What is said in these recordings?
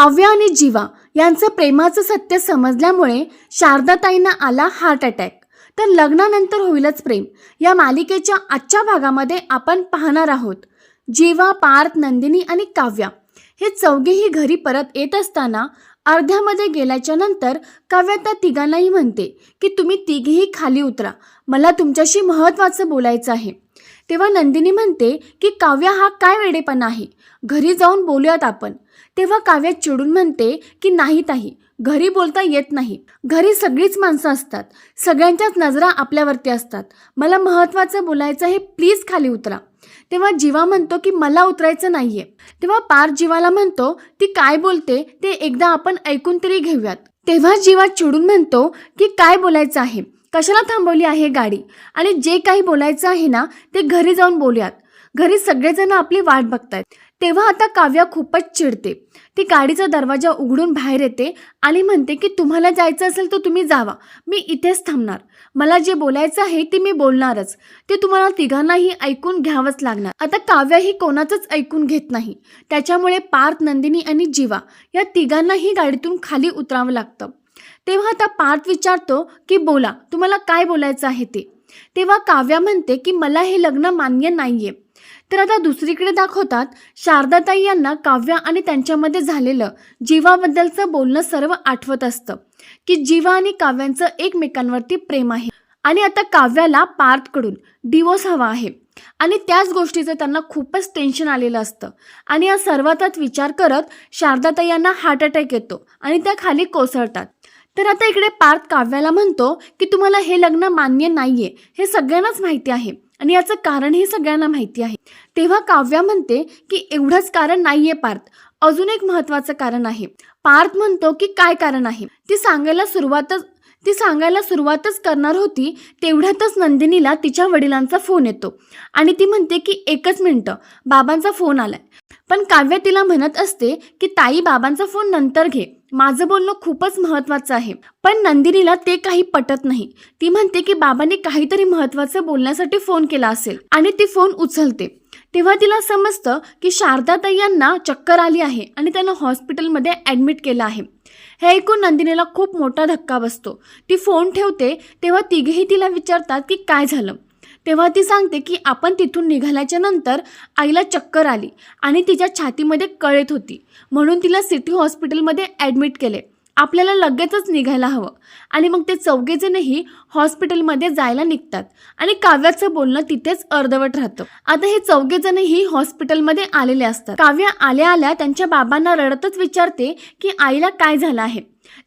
काव्य आणि जीवा यांचं प्रेमाचं सत्य समजल्यामुळे शारदाताईंना आला हार्ट अटॅक तर लग्नानंतर होईलच प्रेम. या मालिकेच्या आजच्या भागामध्ये आपण पाहणार आहोत. जीवा पार्थ नंदिनी आणि काव्या हे चौघेही घरी परत येत असताना अर्ध्यामध्ये गेल्याच्यानंतर काव्या त्या तिघांनाही म्हणते की तुम्ही तिघेही खाली उतरा. मला तुमच्याशी महत्त्वाचं बोलायचं आहे. तेव्हा नंदिनी म्हणते की काव्या हा काय वेडेपणा आहे? घरी जाऊन बोलूयात आपण. तेव्हा काव्या चिडून म्हणते की नाही ताही घरी बोलता येत नाही. घरी सगळीच माणसं असतात. सगळ्यांच्याच नजरा आपल्यावरती असतात. मला महत्त्वाचं बोलायचं आहे प्लीज खाली उतरा. तेव्हा जीवा म्हणतो की मला उतरायचं नाहीये. तेव्हा पार जीवाला म्हणतो ती काय बोलते? ते एकदा आपण ऐकून तरी घेऊयात. तेव्हा जीवा चिडून म्हणतो की काय बोलायचं आहे? कशाला थांबवली आहे गाडी? आणि जे काही बोलायचं आहे ना ते घरी जाऊन बोलूयात. घरी सगळेजण आपली वाट बघतायत. तेव्हा आता काव्या खूपच चिडते. ती गाडीचा दरवाजा उघडून बाहेर येते आणि म्हणते की तुम्हाला जायचं असेल तर तुम्ही जावा. मी इथेच थांबणार. मला जे बोलायचं आहे ते मी बोलणारच. ते तुम्हाला तिघांनाही ऐकून घ्यावंच लागणार. आता काव्या ही कोणाचंच ऐकून घेत नाही. त्याच्यामुळे पार्थ नंदिनी आणि जीवा या तिघांनाही गाडीतून खाली उतरावं लागतं. तेव्हा आता पार्थ विचारतो की बोला तुम्हाला काय बोलायचं आहे ते? तेव्हा काव्या म्हणते की मला हे लग्न मान्य नाहीये. तर आता दुसरीकडे दाखवतात शारदाताई यांना काव्या आणि त्यांच्यामध्ये झालेलं जीवाबद्दलचं बोलणं सर्व आठवत असतं की जीवा आणि काव्यांचं एकमेकांवरती प्रेम आहे. आणि आता काव्याला पार्थकडून डिवोर्स हवा आहे. आणि त्याच गोष्टीचं त्यांना खूपच टेन्शन आलेलं असतं. आणि या सर्वातच विचार करत शारदाताई यांना हार्ट अटॅक येतो आणि त्या खाली कोसळतात. तर आता इकडे पार्थ काव्याला म्हणतो की तुम्हाला हे लग्न मान्य नाहीये. हे सगळ्यांनाच माहिती आहे. आणि याचं कारण हे सगळ्यांना माहिती आहे. तेव्हा काव्या म्हणते की एवढंच कारण नाहीये पार्थ. अजून एक महत्त्वाचं कारण आहे. पार्थ म्हणतो की काय कारण आहे? ती सांगायला सुरुवातच ती सांगायला सुरुवातच करणार होती तेवढ्यातच नंदिनीला तिच्या वडिलांचा फोन येतो. आणि ती म्हणते की एकच मिनटं बाबांचा फोन आलाय. पण काव्य तिला म्हणत असते की ताई बाबांचा फोन नंतर घे. माझं बोलणं खूपच महत्त्वाचं आहे. पण नंदिनीला ते काही पटत नाही. ती म्हणते की बाबांनी काहीतरी महत्त्वाचं बोलण्यासाठी फोन केला असेल आणि ती फोन उचलते. तेव्हा तिला समजतं की शारदाताई यांना चक्कर आली आहे आणि त्यांना हॉस्पिटलमध्ये ॲडमिट केलं आहे. हे ऐकून नंदिनीला खूप मोठा धक्का बसतो. ती फोन ठेवते तेव्हा तिघेही तिला विचारतात की काय झालं? तेव्हा ती सांगते की आपण तिथून निघाल्याच्या नंतर आईला चक्कर आली आणि तिच्या छातीमध्ये कळत होती. म्हणून तिला सिटी हॉस्पिटलमध्ये ॲडमिट केले. आपल्याला लगेचच निघायला हवं. आणि मग ते चौघेजणही हॉस्पिटलमध्ये जायला निघतात. आणि काव्याचं बोलणं तिथेच अर्धवट राहतं. आता हे चौघेजणही हॉस्पिटलमध्ये आलेले असतात. काव्य आल्या आल्या त्यांच्या बाबांना रडतच विचारते की आईला काय झालं आहे?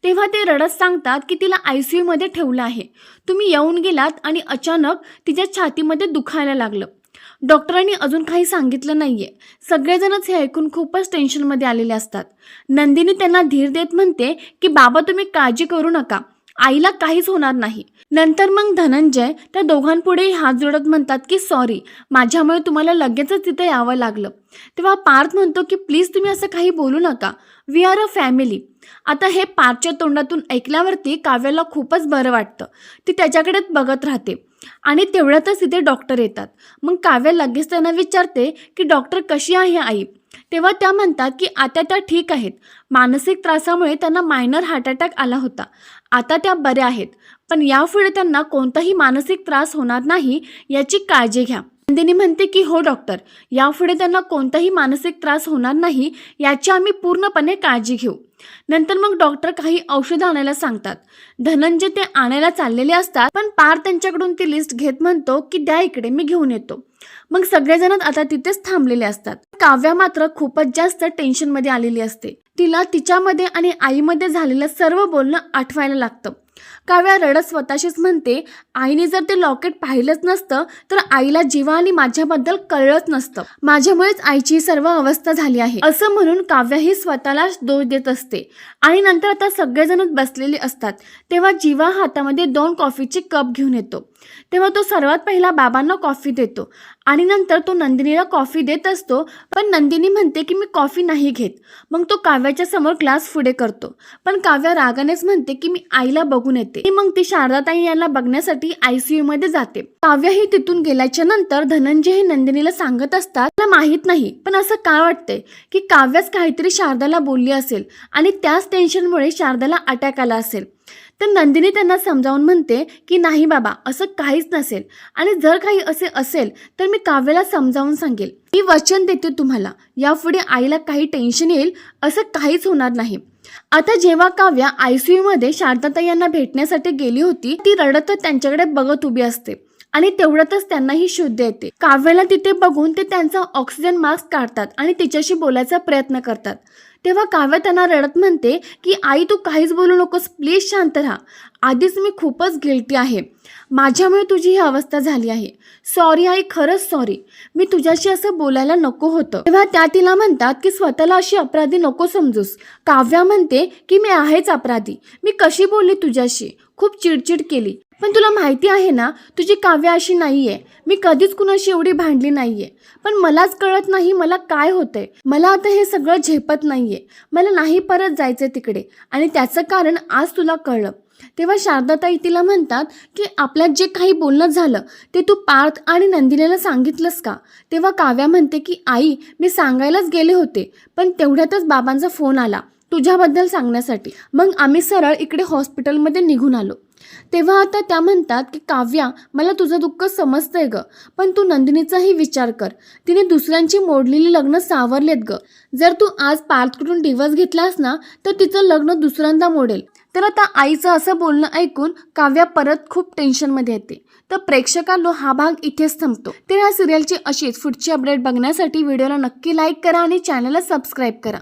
तेव्हा ते रडत सांगतात की तिला आय सी यूमध्ये ठेवलं आहे. तुम्ही येऊन गेलात आणि अचानक तिच्या छातीमध्ये दुखायला लागलं. डॉक्टरांनी अजून काही सांगितलं नाहीये. सगळेजणच हे ऐकून खूपच टेन्शनमध्ये आलेले असतात. नंदिनी त्यांना धीर देत म्हणते की बाबा तुम्ही काळजी करू नका. आईला काहीच होणार नाही. नंतर मग धनंजय त्या दोघांपुढे हात जोडत म्हणतात की सॉरी माझ्यामुळे तुम्हाला लगेचच तिथे यावं लागलं. तेव्हा पार्थ म्हणतो की प्लीज तुम्ही असं काही बोलू नका. We are a family. आता हे पार्थच्या तोंडातून ऐकल्यावरती काव्याला खूपच बरं वाटतं. ती त्याच्याकडेच बघत राहते. आणि तेवढ्यातच तिथे डॉक्टर येतात. मग काव्या लगेच त्यांना विचारते की डॉक्टर कशी आहे आई? तेव्हा त्या म्हणतात की आता त्या ठीक आहेत. मानसिक त्रासामुळे त्यांना मायनर हार्ट अटॅक आला होता. आता त्या बऱ्या आहेत. पण यापुढे त्यांना कोणताही मानसिक त्रास होणार नाही याची काळजी घ्या. नंदिनी म्हणते की हो डॉक्टर यापुढे त्यांना कोणताही मानसिक त्रास होणार नाही याची आम्ही पूर्णपणे काळजी घेऊ. नंतर मग डॉक्टर काही औषधं आणायला सांगतात. धनंजय ते आणायला चाललेले असतात पण पार त्यांच्याकडून ती लिस्ट घेत म्हणतो की द्या इकडे मी घेऊन येतो. मग सगळेजण आता तिथेच थांबलेले असतात. काव्या मात्र खूपच जास्त टेन्शनमध्ये आलेली असते. तिला तिच्यामध्ये आणि आईमध्ये झालेलं सर्व बोलणं आठवायला लागतं. काव्या रडत स्वतःशीच म्हणते आईने जर ते लॉकेट पाहिलंच नसतं तर आईला जीवा आणि माझ्याबद्दल कळलंच नसतं. माझ्यामुळेच आईची सर्व अवस्था झाली आहे. असं म्हणून काव्या ही स्वतःला दोष देत असते. आणि नंतर आता सगळेजणच बसलेले असतात. तेव्हा जीवा हातामध्ये दोन कॉफीचे कप घेऊन येतो. तेव्हा तो सर्वात पहिला बाबांना कॉफी देतो. आणि नंतर तो नंदिनीला कॉफी देत असतो पण नंदिनी म्हणते की मी कॉफी नाही घेत. मग तो काव्याच्या समोर ग्लास पुढे करतो. पण काव्या रागानेच म्हणते की मी आईला बघून येते. मग ती शारदाताई यांना बघण्यासाठी आयसीयू मध्ये जाते. काव्या ही तिथून गेल्याच्यानंतर धनंजय हे नंदिनीला सांगत असतात मला माहीत नाही पण असं का वाटतंय की काव्याच काहीतरी शारदाला बोलली असेल आणि त्याच टेन्शनमुळे शारदाला अटॅक आला असेल? तर नंदिनी त्यांना समजावून म्हणते की नाही बाबा असं काहीच नसेल. आणि जर काही असे असेल तर मी काव्याला समजावून सांगेल. मी वचन देते तुम्हाला. यापुढे आईला काही टेन्शन येईल असं काहीच होणार नाही. आता जेव्हा काव्या आयसीयू मध्ये शारदाताई यांना भेटण्यासाठी गेली होती ती रडतच त्यांच्याकडे बघत उभी असते. आणि तेवढ्यातच त्यांनाही शुद्ध येते. काव्याला तिथे बघून ते त्यांचा ऑक्सिजन मास्क काढतात आणि तिच्याशी बोलायचा प्रयत्न करतात. तेव्हा काव्य त्यांना रडत म्हणते की आई तू काहीच बोलू नकोस प्लीज शांत राहा. आधीच मी खूपच गिल्टी आहे. माझ्यामुळे तुझी ही अवस्था झाली आहे. सॉरी आई खरंच सॉरी मी तुझ्याशी असं बोलायला नको होतं. तेव्हा त्या तिला म्हणतात की स्वतःला अशी अपराधी नको समजूस. काव्या म्हणते की मी आहेच अपराधी. मी कशी बोलली तुझ्याशी? खूप चिडचिड केली. पण तुला माहिती आहे ना तुझी काव्य अशी नाही आहे मी कधीच कुणाशी एवढी भांडली नाही आहे पण मलाच कळत नाही मला काय होतंय. मला आता हे सगळं झेपत नाही आहे मला नाही परत जायचं तिकडे. आणि त्याचं कारण आज तुला कळलं. तेव्हा शारदाताई तिला म्हणतात की आपल्यात जे काही बोलणं झालं ते तू पार्थ आणि नंदिनीला सांगितलंस का? तेव्हा काव्या म्हणते की आई मी सांगायलाच गेले होते पण तेवढ्यातच बाबांचा फोन आला तुझ्याबद्दल सांगण्यासाठी. मग आम्ही सरळ इकडे हॉस्पिटलमध्ये निघून आलो. तेव्हा आता त्या म्हणतात की काव्या मला तुझं दुःख समजतंय ग पण तू नंदिनीचाही विचार कर. तिने दुसऱ्यांची मोडलेली लग्न सावरलेत ग. जर तू आज पार्थकडून डिवोर्स घेतलास ना तर तिचं लग्न दुसऱ्यांदा मोडेल. तर आता आईचं असं बोलणं ऐकून काव्या परत खूप टेन्शनमध्ये येते. तर प्रेक्षकांनो हा भाग इथेच थांबतो. तर या सिरियलची अशीच पुढची अपडेट बघण्यासाठी व्हिडिओला नक्की लाईक करा आणि चॅनलला सबस्क्राईब करा.